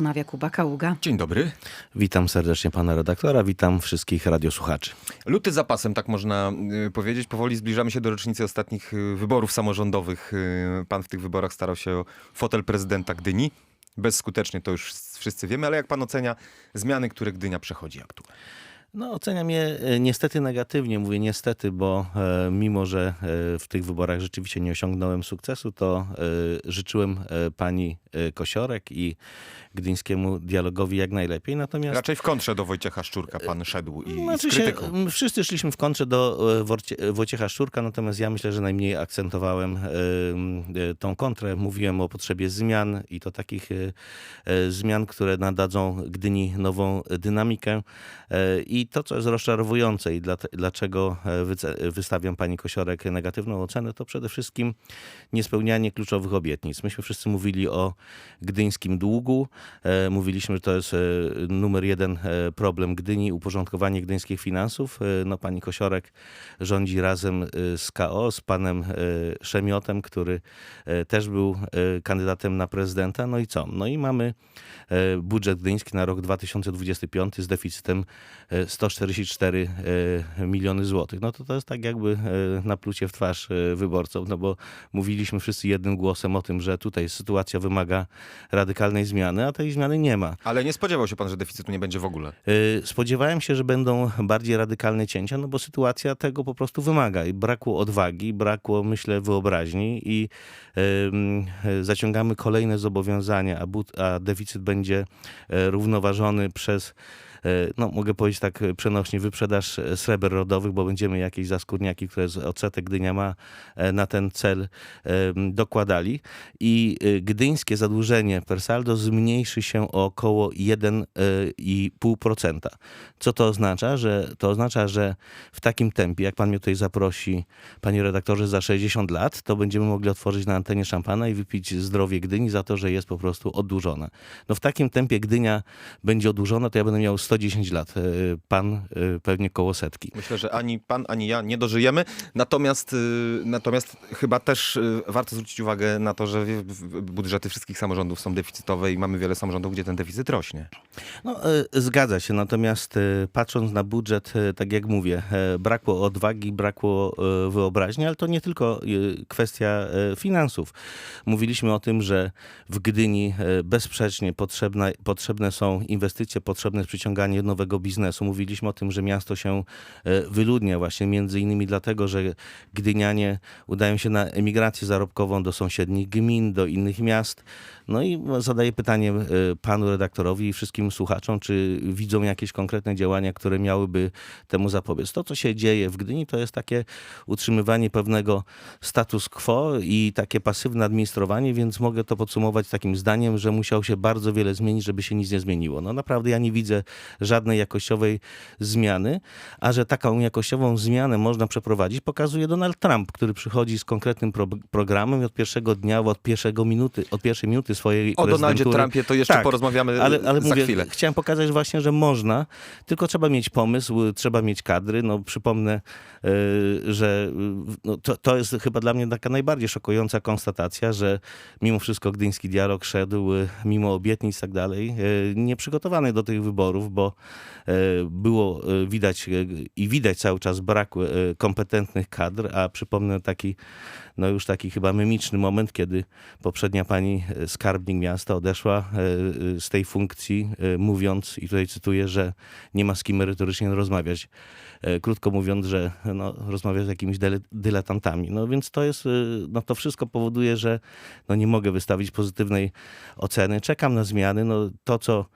Mawia Kuba Kaługa. Dzień dobry. Witam serdecznie pana redaktora, witam wszystkich radiosłuchaczy. Luty zapasem, tak można y, powiedzieć. Powoli zbliżamy się do rocznicy ostatnich y, wyborów samorządowych. Y, Pan w tych wyborach starał się o fotel prezydenta Gdyni. Bezskutecznie to już wszyscy wiemy, ale jak pan ocenia zmiany, które Gdynia przechodzi aktualnie? No, oceniam je e, niestety negatywnie. Mówię niestety, bo e, mimo, że e, w tych wyborach rzeczywiście nie osiągnąłem sukcesu, to życzyłem pani Kosiorek i gdyńskiemu dialogowi jak najlepiej. Natomiast Raczej w kontrze do Wojciecha Szczurka pan szedł i, i z Znaczy się, krytyką. m, wszyscy szliśmy w kontrze do Wojciecha Szczurka, natomiast ja myślę, że najmniej akcentowałem tą kontrę. Mówiłem o potrzebie zmian i to takich zmian, które nadadzą Gdyni nową dynamikę. E, I to, co jest rozczarowujące i dla, dlaczego e, wystawiam pani Kosiorek negatywną ocenę, to przede wszystkim niespełnianie kluczowych obietnic. Myśmy wszyscy mówili o gdyńskim długu. E, Mówiliśmy, że to jest e, numer jeden problem Gdyni, uporządkowanie gdyńskich finansów. No, pani Kosiorek rządzi razem z KO, z panem Szemiotem, który też był kandydatem na prezydenta. No i co? No i mamy budżet gdyński na rok 2025 z deficytem 144 e, miliony złotych. No to to jest tak jakby e, na plucie w twarz e, wyborcom, no bo mówiliśmy wszyscy jednym głosem o tym, że tutaj sytuacja wymaga radykalnej zmiany, a tej zmiany nie ma. Ale nie spodziewał się pan, że deficytu nie będzie w ogóle. Spodziewałem się, że będą bardziej radykalne cięcia, no bo sytuacja tego po prostu wymaga. I brakło odwagi, brakło, myślę, wyobraźni i zaciągamy kolejne zobowiązania, a, but, a deficyt będzie równoważony przez no mogę powiedzieć tak e, przenośnie, wyprzedaż e, sreber rodowych, bo będziemy jakieś zaskórniaki, które z odsetek Gdynia ma e, na ten cel dokładali. I e, gdyńskie zadłużenie per saldo zmniejszy się o około 1,5%. Co to oznacza? Że to oznacza, że w takim tempie, jak pan mnie tutaj zaprosi, panie redaktorze, za 60 lat, to będziemy mogli otworzyć na antenie szampana i wypić zdrowie Gdyni za to, że jest po prostu oddłużona. No w takim tempie Gdynia będzie oddłużona, to ja będę miał 110 lat. E, Pan e, pewnie koło setki. Myślę, że ani pan, ani ja nie dożyjemy. Natomiast, y, natomiast chyba też warto zwrócić uwagę na to, że budżety wszystkich samorządów są deficytowe i mamy wiele samorządów, gdzie ten deficyt rośnie. No, e, zgadza się, natomiast e, patrząc na budżet, e, tak jak mówię, e, brakło odwagi, brakło e, wyobraźni, ale to nie tylko e, kwestia e, finansów. Mówiliśmy o tym, że w Gdyni e, bezsprzecznie potrzebna, potrzebne są inwestycje, potrzebne jest przyciąganie nowego biznesu. Mówiliśmy o tym, że miasto się e, wyludnia właśnie między innymi dlatego, że Gdynianie udają się na emigrację zarobkową do sąsiednich gmin, do innych miast. No i zadaję pytanie e, panu redaktorowi i wszystkim słuchaczom, czy widzą jakieś konkretne działania, które miałyby temu zapobiec. To, co się dzieje w Gdyni, to jest takie utrzymywanie pewnego status quo i takie pasywne administrowanie, więc mogę to podsumować takim zdaniem, że musiało się bardzo wiele zmienić, żeby się nic nie zmieniło. No naprawdę ja nie widzę żadnej jakościowej zmiany, a że taką jakościową zmianę można przeprowadzić, pokazuje Donald Trump, który przychodzi z konkretnym pro programem i od pierwszego dnia, od pierwszego minuty, od pierwszej minuty swojej O Donaldzie Trumpie to jeszcze Tak, porozmawiamy ale, ale za mówię, chwilę. chciałem pokazać właśnie, że można, tylko trzeba mieć pomysł, trzeba mieć kadry. No, przypomnę, y, że no, to, to jest chyba dla mnie taka najbardziej szokująca konstatacja, że mimo wszystko gdyński dialog szedł, y, mimo obietnic i tak dalej, y, nieprzygotowany do tych wyborów, bo y, było y, widać y, i widać cały czas brak kompetentnych kadr, a przypomnę taki, no już taki chyba memiczny moment, kiedy poprzednia pani skarbnik miasta odeszła z tej funkcji, mówiąc, i tutaj cytuję, że nie ma z kim merytorycznie rozmawiać. E, Krótko mówiąc, że no, rozmawia z jakimiś dyle- dyletantami. No więc to jest, no to wszystko powoduje, że no, nie mogę wystawić pozytywnej oceny. Czekam na zmiany. No, to, co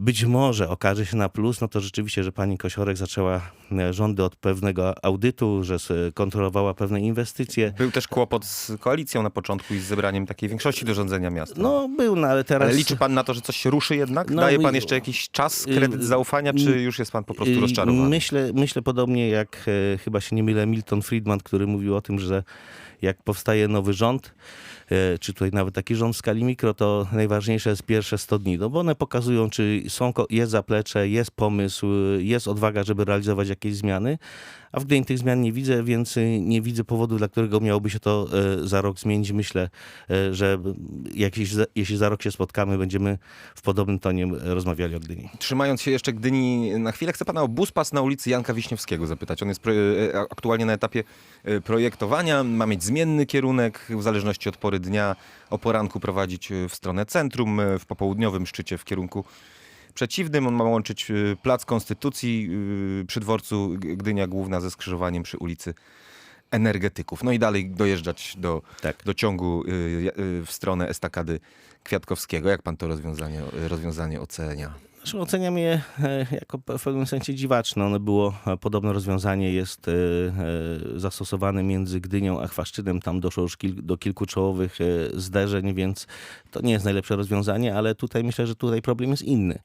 być może okaże się na plus, no to rzeczywiście, że pani Kosiorek zaczęła e, rządy od pewnego audytu, że kontrolowała pewne inwestycje. Był też kłopot z koalicją na początku i z zebraniem takiej większości do rządzenia miasta. No był, no ale teraz... Ale liczy pan na to, że coś się ruszy jednak? No Daje pan jeszcze jakiś czas, kredyt y, zaufania, czy już jest pan po prostu Y, rozczarowany? Myślę, myślę podobnie jak, e, chyba się nie mylę, Milton Friedman, który mówił o tym, że jak powstaje nowy rząd, e, czy tutaj nawet taki rząd w skali mikro, to najważniejsze jest pierwsze 100 dni, no bo one pokazują, czy są, jest zaplecze, jest pomysł, jest odwaga, żeby realizować jakieś zmiany, a w Gdyni tych zmian nie widzę, więc y, nie widzę powodu, dla którego miałoby się to e, za rok zmienić. Myślę, e, że jakieś, jeśli za rok się spotkamy, będziemy w podobnym tonie rozmawiali o Gdyni. Trzymając się jeszcze Gdyni na chwilę, chcę pana o buspas na ulicy Janka Wiśniewskiego zapytać. On jest aktualnie na etapie projektowania, ma mieć zmienny kierunek w zależności od pory dnia. O poranku prowadzić w stronę centrum, w popołudniowym szczycie w kierunku przeciwnym. On ma łączyć e, Plac Konstytucji e, przy dworcu Gdynia Główna ze skrzyżowaniem przy ulicy Energetyków. No i dalej dojeżdżać do, Tak. do ciągu y, y, w stronę estakady Kwiatkowskiego. Jak pan to rozwiązanie, rozwiązanie ocenia? Znaczy, oceniam je e, jako w pewnym sensie dziwaczne. Ono było, e, podobne rozwiązanie jest e, zastosowane między Gdynią a Chwaszczynem. Tam doszło już kil, do kilku czołowych zderzeń, więc to nie jest najlepsze rozwiązanie, ale tutaj myślę, że tutaj problem jest inny.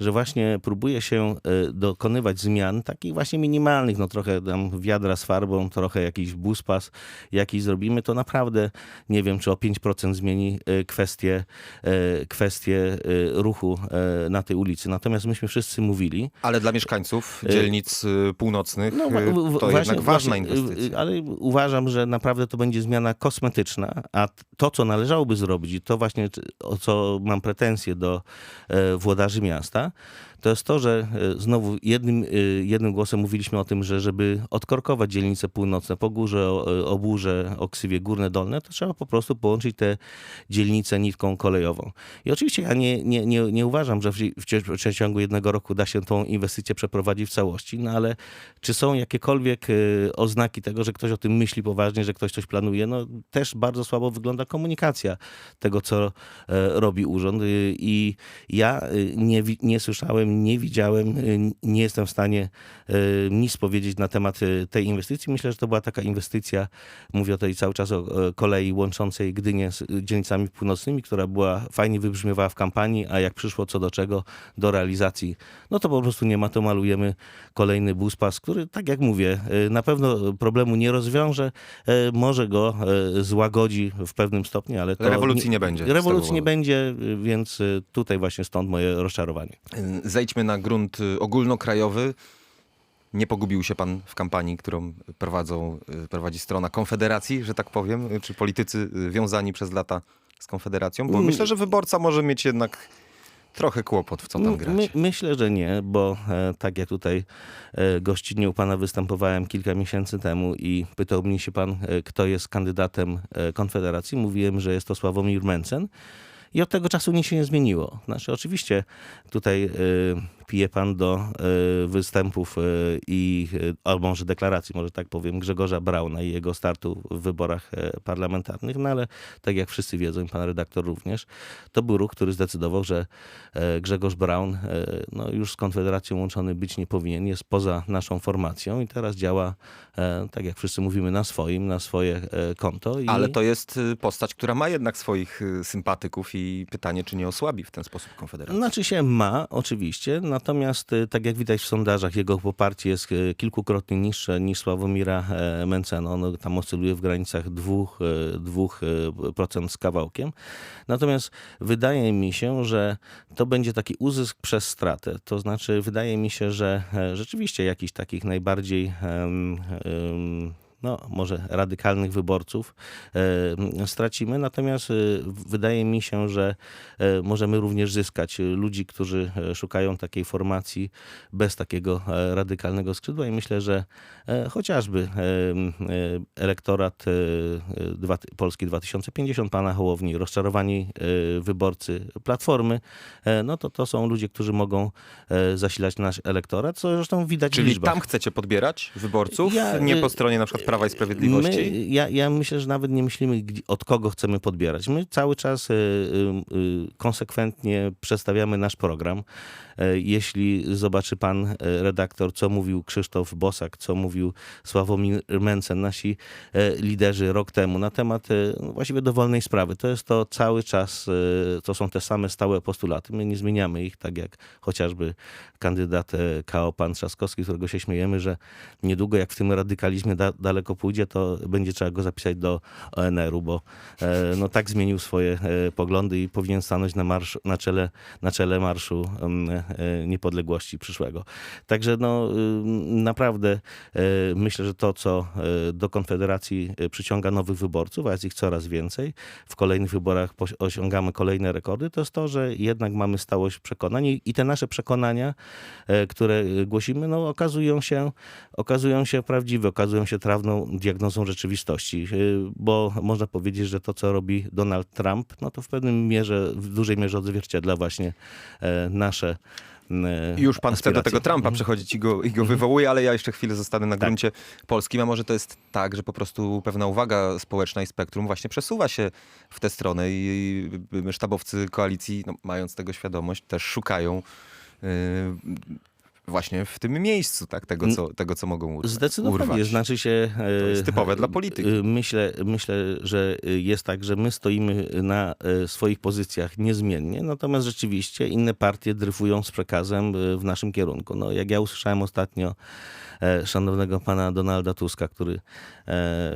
Że właśnie próbuje się dokonywać zmian takich właśnie minimalnych, no trochę tam wiadra z farbą, trochę jakiś buspas, jakiś zrobimy, to naprawdę nie wiem, czy o 5% zmieni kwestię, kwestię ruchu na tej ulicy. Natomiast myśmy wszyscy mówili, Ale dla mieszkańców Y, dzielnic y, północnych no, y, to właśnie- jednak ważna inwestycja. Ale uważam, że naprawdę to będzie zmiana kosmetyczna, a to, co należałoby zrobić, i to właśnie o co mam pretensje do e, włodarzy miasta, to jest to, że e, znowu jednym, e, jednym głosem mówiliśmy o tym, że żeby odkorkować dzielnice północne, Pogórze, o- e, Obórze, Oksywie, Górne, Dolne, to trzeba po prostu połączyć te dzielnice nitką kolejową. I oczywiście ja nie, nie, nie, nie uważam, że w, w, przeciągu jednego roku da się tą inwestycję przeprowadzić w całości, no ale czy są jakiekolwiek oznaki tego, że ktoś o tym myśli poważnie, że ktoś coś planuje? No też bardzo słabo wygląda komunikacja tego, co robi urząd i ja nie, nie słyszałem, nie widziałem, y, nie jestem w stanie y, nic powiedzieć na temat y, tej inwestycji. Myślę, że to była taka inwestycja, mówię o tej cały czas o kolei łączącej Gdynię z dzielnicami północnymi, która była fajnie wybrzmiewała w kampanii, a jak przyszło co do czego, do realizacji, no to po prostu nie ma, to malujemy kolejny buspas, który, tak jak mówię, na pewno problemu nie rozwiąże, może go złagodzi w pewnym stopniu, ale to... Rewolucji nie będzie z tego Rewolucji nie będzie, więc tutaj właśnie stąd moje rozczarowanie. Zejdźmy na grunt y, ogólnokrajowy. Nie pogubił się pan w kampanii, którą prowadzą, y, prowadzi strona Konfederacji, że tak powiem, y, czy politycy wiązani przez lata z Konfederacją? Bo Mm. myślę, że wyborca może mieć jednak trochę kłopot, w co tam grać. My, myślę, że nie, bo e, tak jak tutaj e, gościnnie u pana występowałem kilka miesięcy temu i pytał mnie się pan, e, kto jest kandydatem e, Konfederacji. Mówiłem, że jest to Sławomir Mencen. I od tego czasu nic się nie zmieniło. Znaczy, oczywiście tutaj e, pije pan do e, występów e, i, e, albo może deklaracji, może tak powiem, Grzegorza Brauna i jego startu w wyborach parlamentarnych, no ale tak jak wszyscy wiedzą, i pan redaktor również, to był ruch, który zdecydował, że Grzegorz Braun no, już z Konfederacją łączony być nie powinien, jest poza naszą formacją i teraz działa, tak jak wszyscy mówimy, na swoim, na swoje konto. I... Ale to jest y, postać, która ma jednak swoich y, sympatyków i pytanie, czy nie osłabi w ten sposób Konfederację. Znaczy się ma, oczywiście, natomiast y, tak jak widać w sondażach, jego poparcie jest y, kilkukrotnie niższe niż Sławomira e, Mencena. Ono tam oscyluje w granicach 2% z kawałkiem. Natomiast wydaje mi się, że to będzie taki uzysk przez stratę. To znaczy, wydaje mi się, że e, rzeczywiście jakichś takich najbardziej em, em, no, może radykalnych wyborców e, stracimy, natomiast e, wydaje mi się, że e, możemy również zyskać ludzi, którzy szukają takiej formacji bez takiego radykalnego skrzydła. I myślę, że chociażby elektorat Polski 2050 pana Hołowni, rozczarowani wyborcy Platformy, no to to są ludzie, którzy mogą zasilać nasz elektorat, co zresztą widać w Czyli liczbach. tam chcecie podbierać wyborców, Ja, nie po stronie na przykład Prawa i Sprawiedliwości? My, ja, ja myślę, że nawet nie myślimy, od kogo chcemy podbierać. My cały czas y, y, y, konsekwentnie przedstawiamy nasz program. E, Jeśli zobaczy pan e, redaktor, co mówił Krzysztof Bosak, co mówił Sławomir Mencen, nasi e, liderzy rok temu na temat no, właściwie dowolnej sprawy, to jest to cały czas, to są te same stałe postulaty. My nie zmieniamy ich, tak jak chociażby kandydat KO pan Trzaskowski, którego się śmiejemy, że niedługo jak w tym radykalizmie da, daleko pójdzie, to będzie trzeba go zapisać do ONR-u, bo no, tak zmienił swoje poglądy i powinien stanąć na, marsz, na, czele, na czele Marszu Niepodległości przyszłego. Także no, ym, naprawdę e, myślę, że to, co do Konfederacji przyciąga nowych wyborców, a jest ich coraz więcej, w kolejnych wyborach osiągamy kolejne rekordy, to jest to, że jednak mamy stałość przekonań i- te nasze przekonania, które głosimy, no, okazują, się, okazują się prawdziwe, okazują się trawną diagnozą rzeczywistości, bo można powiedzieć, że to, co robi Donald Trump, no to w pewnym mierze, w dużej mierze odzwierciedla właśnie nasze Już pan chce do tego Trumpa przechodzić i go, i go wywołuje, ale ja jeszcze chwilę zostanę na gruncie polskim. A może to jest tak, że po prostu pewna uwaga społeczna i spektrum właśnie przesuwa się w tę stronę i sztabowcy koalicji, no, mając tego świadomość, też szukają y, właśnie w tym miejscu tak, tego, co, tego, co mogą urwać. Zdecydowanie. urwać. Znaczy się. To jest e, typowe dla polityki. e, Myślę, myślę, że jest tak, że my stoimy na e, swoich pozycjach niezmiennie, natomiast rzeczywiście inne partie dryfują z przekazem w naszym kierunku. No, jak ja usłyszałem ostatnio szanownego pana Donalda Tuska, który e,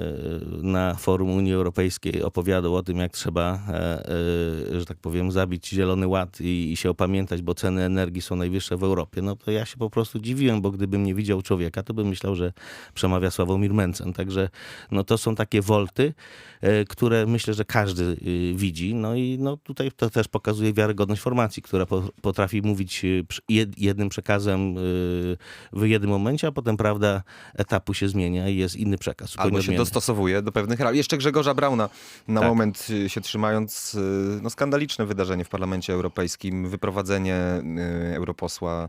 na forum Unii Europejskiej opowiadał o tym, jak trzeba, e, e, że tak powiem, zabić Zielony Ład i, się opamiętać, bo ceny energii są najwyższe w Europie, no to ja się po prostu dziwiłem, bo gdybym nie widział człowieka, to bym myślał, że przemawia Sławomir Mencen. Także no to są takie wolty, e, które myślę, że każdy widzi. No i no tutaj to też pokazuje wiarygodność formacji, która po, potrafi mówić jednym przekazem w jednym momencie, a potem prawda etapu się zmienia i jest inny przekaz. Albo się odmienny. dostosowuje do pewnych realiów. Jeszcze Grzegorza Brauna, na Tak. moment y, się trzymając, y, no skandaliczne wydarzenie w Parlamencie Europejskim, wyprowadzenie y, europosła,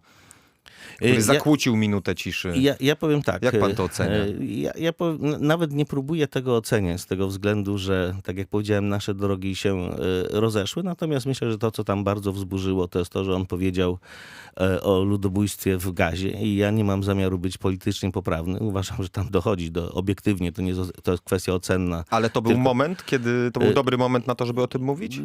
który Y, ja- zakłócił minutę ciszy. Ja, ja powiem tak. Jak pan to e, ocenia? e, Ja, ja powiem, nawet nie próbuję tego oceniać z tego względu, że tak jak powiedziałem, nasze drogi się e, rozeszły. Natomiast myślę, że to, co tam bardzo wzburzyło, to jest to, że on powiedział o ludobójstwie w gazie i ja nie mam zamiaru być politycznie poprawny. Uważam, że tam dochodzi do obiektywnie, to, nie, to jest kwestia ocenna. Ale to był Tylko- moment, kiedy to był dobry moment na to, żeby o tym mówić?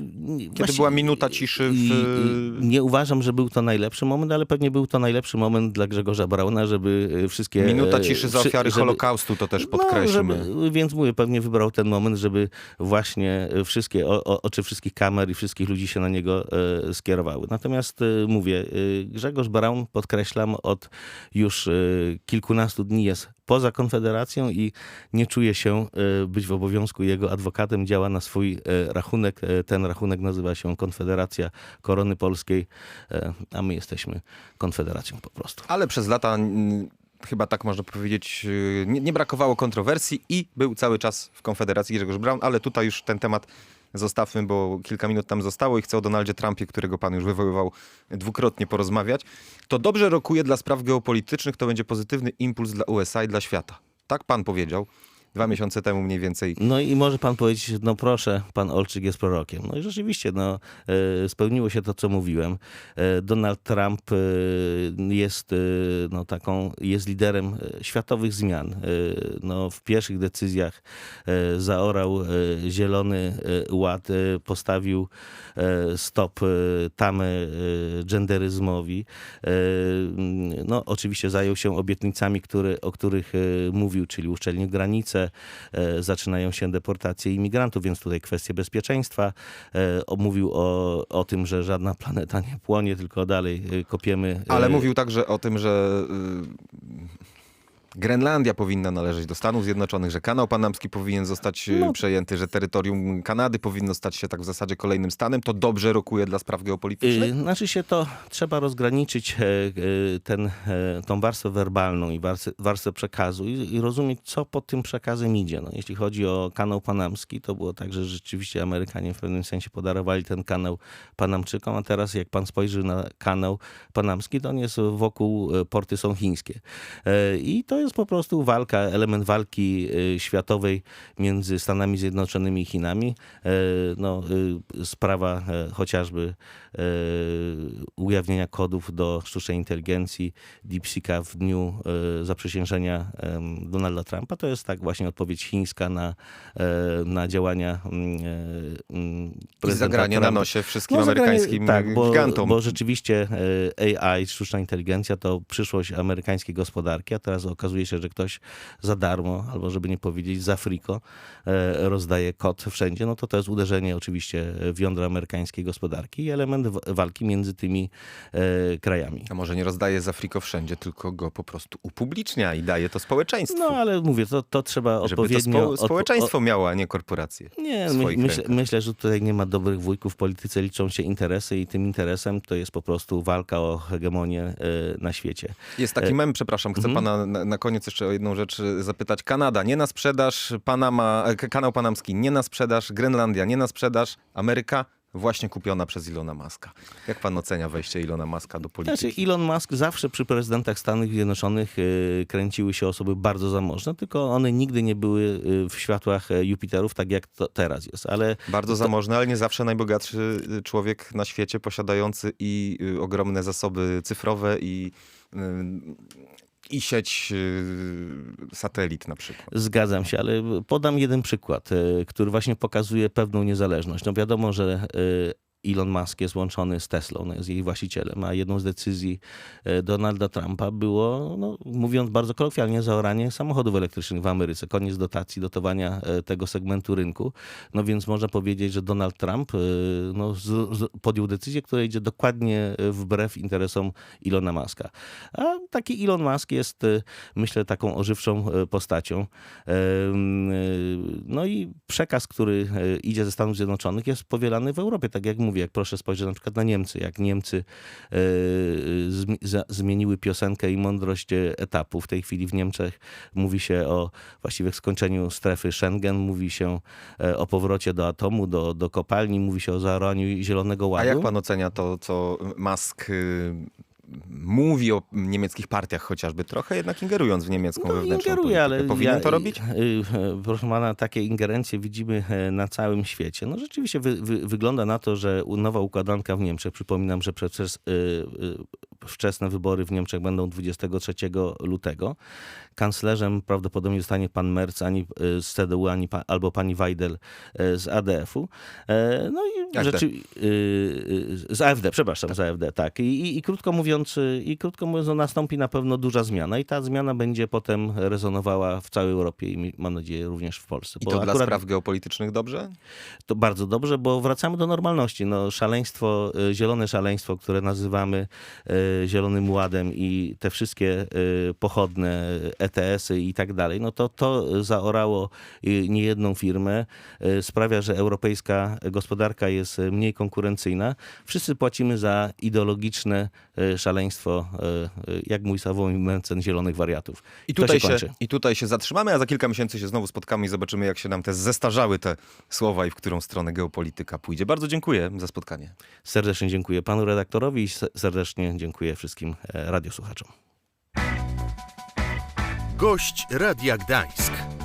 Kiedy była minuta ciszy w- Nie uważam, że był to najlepszy moment, ale pewnie był to najlepszy moment dla Grzegorza Brauna, żeby e, wszystkie... Minuta e, ciszy za ofiary żeby- Holokaustu, to też No, podkreślmy. żeby, więc mówię, pewnie wybrał ten moment, żeby właśnie e, wszystkie, o, o, oczy wszystkich kamer i wszystkich ludzi się na niego e, skierowały. Natomiast e, mówię, e, Grzegorz Braun, podkreślam, od już kilkunastu dni jest poza Konfederacją i nie czuje się e, być w obowiązku jego adwokatem. Działa na swój e, rachunek. E, Ten rachunek nazywa się Konfederacja Korony Polskiej, a my jesteśmy Konfederacją po prostu. Ale przez lata, chyba tak można powiedzieć, nie, nie brakowało kontrowersji i był cały czas w Konfederacji Grzegorz Braun, ale tutaj już ten temat zostawmy, bo kilka minut tam zostało i chcę o Donaldzie Trumpie, którego pan już wywoływał dwukrotnie porozmawiać. To dobrze rokuje dla spraw geopolitycznych, to będzie pozytywny impuls dla USA i dla świata. Tak pan powiedział dwa miesiące temu mniej więcej. No i może pan powiedzieć, no proszę, pan Olczyk jest prorokiem. No i rzeczywiście, no, e, spełniło się to, co mówiłem. E, Donald Trump e, jest, no, taką, jest liderem światowych zmian. No, w pierwszych decyzjach zaorał zielony ład, postawił stop tamy genderyzmowi. No, oczywiście zajął się obietnicami, które, o których mówił, czyli uszczelnił granice, e, zaczynają się deportacje imigrantów, więc tutaj kwestie bezpieczeństwa. E, Mówił o, o tym, że żadna planeta nie płonie, tylko dalej e, kopiemy. Ale mówił także o tym, że y, Grenlandia powinna należeć do Stanów Zjednoczonych, że kanał panamski powinien zostać y, No. przejęty, że terytorium Kanady powinno stać się tak w zasadzie kolejnym stanem. To dobrze rokuje dla spraw geopolitycznych? Y, Znaczy się to, trzeba rozgraniczyć e, e, ten, e, tą warstwę werbalną i warstwę, warstwę przekazu i, i rozumieć, co pod tym przekazem idzie. No, jeśli chodzi o kanał panamski, to było tak, że rzeczywiście Amerykanie w pewnym sensie podarowali ten kanał Panamczykom, a teraz jak pan spojrzy na kanał panamski, to on jest wokół, e, porty są chińskie. E, I to jest po prostu walka, element walki e, światowej między Stanami Zjednoczonymi i Chinami. E, No, e, sprawa e, chociażby e, ujawnienia kodów do sztucznej inteligencji DeepSeeka w dniu zaprzysiężenia Donalda Trumpa. To jest tak właśnie odpowiedź chińska na, na działania mm, mm, I prezydenta zagranie na Trumpa. nosie wszystkim No, zagranie- amerykańskim tak, bo, gigantom. Bo rzeczywiście AI, sztuczna inteligencja to przyszłość amerykańskiej gospodarki, a teraz okazuje się, że ktoś za darmo, albo żeby nie powiedzieć za friko, e, rozdaje kod wszędzie, no to to jest uderzenie oczywiście w jądro amerykańskiej gospodarki i element walki między tymi e, krajami. A może nie rozdaje z Afriko wszędzie, tylko go po prostu upublicznia i daje to społeczeństwu. No ale mówię, to, to trzeba żeby to odpowiednio... spo, odpo- społeczeństwo miało, a nie korporacje. Nie, my, myśl, myślę, że tutaj nie ma dobrych wujków w polityce, liczą się interesy i tym interesem to jest po prostu walka o hegemonię e, na świecie. Jest taki mem, przepraszam, chcę mhm. pana na, na koniec jeszcze o jedną rzecz e, zapytać. Kanada nie na sprzedaż, Panama, e, kanał panamski nie na sprzedaż, Grenlandia nie na sprzedaż, Ameryka właśnie kupiona przez Ilona Maska. Jak pan ocenia wejście Ilona Maska do polityki? Znaczy Elon Musk zawsze przy prezydentach Stanów Zjednoczonych e, kręciły się osoby bardzo zamożne, tylko one nigdy nie były e, w światłach e, Jupiterów, tak jak to teraz jest. Ale Bardzo zamożny, ale nie zawsze najbogatszy y, człowiek na świecie, posiadający i y, ogromne zasoby cyfrowe i, y, i sieć y, satelit na przykład. Zgadzam się, ale podam jeden przykład, e, który właśnie pokazuje pewną niezależność. No wiadomo, że e, Elon Musk jest łączony z Teslą, no jest jej właścicielem, a jedną z decyzji e, Donalda Trumpa było, no, mówiąc bardzo kolokwialnie, zaoranie samochodów elektrycznych w Ameryce. Koniec dotacji, dotowania e, tego segmentu rynku. No więc można powiedzieć, że Donald Trump e, no, z, z, podjął decyzję, która idzie dokładnie wbrew interesom Ilona Muska. A taki Elon Musk jest, myślę, taką ożywczą postacią. No i przekaz, który idzie ze Stanów Zjednoczonych jest powielany w Europie, tak jak mówię, jak proszę spojrzeć na przykład na Niemcy, jak Niemcy e, za- zmieniły piosenkę i mądrość e, etapu. W tej chwili w Niemczech mówi się o właściwie skończeniu strefy Schengen, mówi się e, o powrocie do atomu, do, do kopalni, mówi się o zaoraniu Zielonego A Ładu. jak pan ocenia to, co Musk y, mówi o niemieckich partiach chociażby, trochę jednak ingerując w niemiecką No, wewnętrzną ingeruje, politykę. ale Powinien ja- to robić? y, Proszę pana, takie ingerencje widzimy e, na całym świecie. No rzeczywiście wy, wy, wygląda na to, że nowa układanka w Niemczech, przypominam, że przecież y, wczesne wybory w Niemczech będą 23 lutego. Kanclerzem prawdopodobnie zostanie pan Merz ani y, z CDU, ani pa, albo pani Weidel e, z ADF-u. E, No i AfD. rzeczy, z AfD, przepraszam, z AfD, tak. I, i, I krótko mówiąc, i krótko mówiąc, no, nastąpi na pewno duża zmiana i ta zmiana będzie potem rezonowała w całej Europie i mam nadzieję również w Polsce. I to dla akurat spraw geopolitycznych dobrze? to bardzo dobrze, bo wracamy do normalności. No, szaleństwo, zielone szaleństwo, które nazywamy Zielonym Ładem i te wszystkie y, pochodne ETS-y i tak dalej, no to to zaorało y, niejedną firmę, y, sprawia, że europejska gospodarka jest y, mniej konkurencyjna. Wszyscy płacimy za ideologiczne y, szaleństwo, y, y, jak mój Sławomir Mencen, zielonych wariatów. I to tutaj, się się. I tutaj się zatrzymamy, a za kilka miesięcy się znowu spotkamy i zobaczymy, jak się nam te zestarzały te słowa i w którą stronę geopolityka pójdzie. Bardzo dziękuję za spotkanie. Serdecznie dziękuję panu redaktorowi i se- serdecznie dziękuję wszystkim e, radiosłuchaczom. Gość Radia Gdańsk.